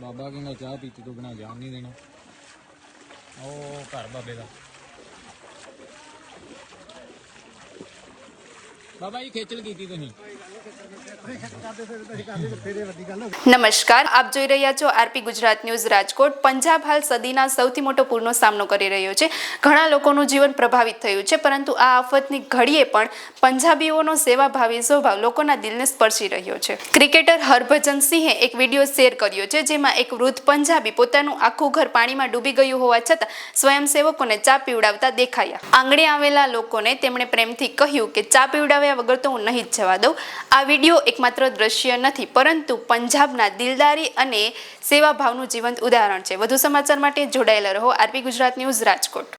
ਬਾਬਾ ਕਹਿੰਦਾ ਚਾਹ ਪੀਤੀ ਤੋਂ ਬਿਨਾ ਜਾਣ ਨਹੀਂ ਦੇਣਾ। ਉਹ ਘਰ ਬਾਬੇ ਦਾ। ਬਾਬਾ ਜੀ ਖੇਚਲ ਕੀਤੀ ਤੁਸੀਂ? નમસ્કાર, આપ જોઈ રહ્યા છો આરપી ગુજરાત ન્યૂઝ રાજકોટ. પંજાબ હાલ સદીના સૌથી મોટો પૂરનો સામનો કરી રહ્યો છે. ઘણા લોકોનું જીવન પ્રભાવિત થયું છે, પરંતુ આ આફતની ઘડીએ પણ પંજાબીઓનો સેવાભાવી સ્વભાવ લોકોના દિલને સ્પર્શી રહ્યો છે. ક્રિકેટર હરભજન સિંહે એક વીડિયો શેર કર્યો છે, જેમાં એક વૃદ્ધ પંજાબી પોતાનું આખું ઘર પાણીમાં ડૂબી ગયું હોવા છતાં સ્વયંસેવકોને ચા પીવડાવતા દેખાયા. આંગણે આવેલા લોકોને તેમણે પ્રેમથી કહ્યું કે, ચા પીવડાવ્યા વગર તો હું નહીં જ જવા દઉં. આ વીડિયો એકમાત્ર દ્રશ્ય નથી, પરંતુ પંજાબના દિલદારી અને સેવાભાવનું જીવંત ઉદાહરણ છે વધુ સમાચાર માટે જોડાયેલા રહો આરપી ગુજરાત ન્યૂઝ રાજકોટ.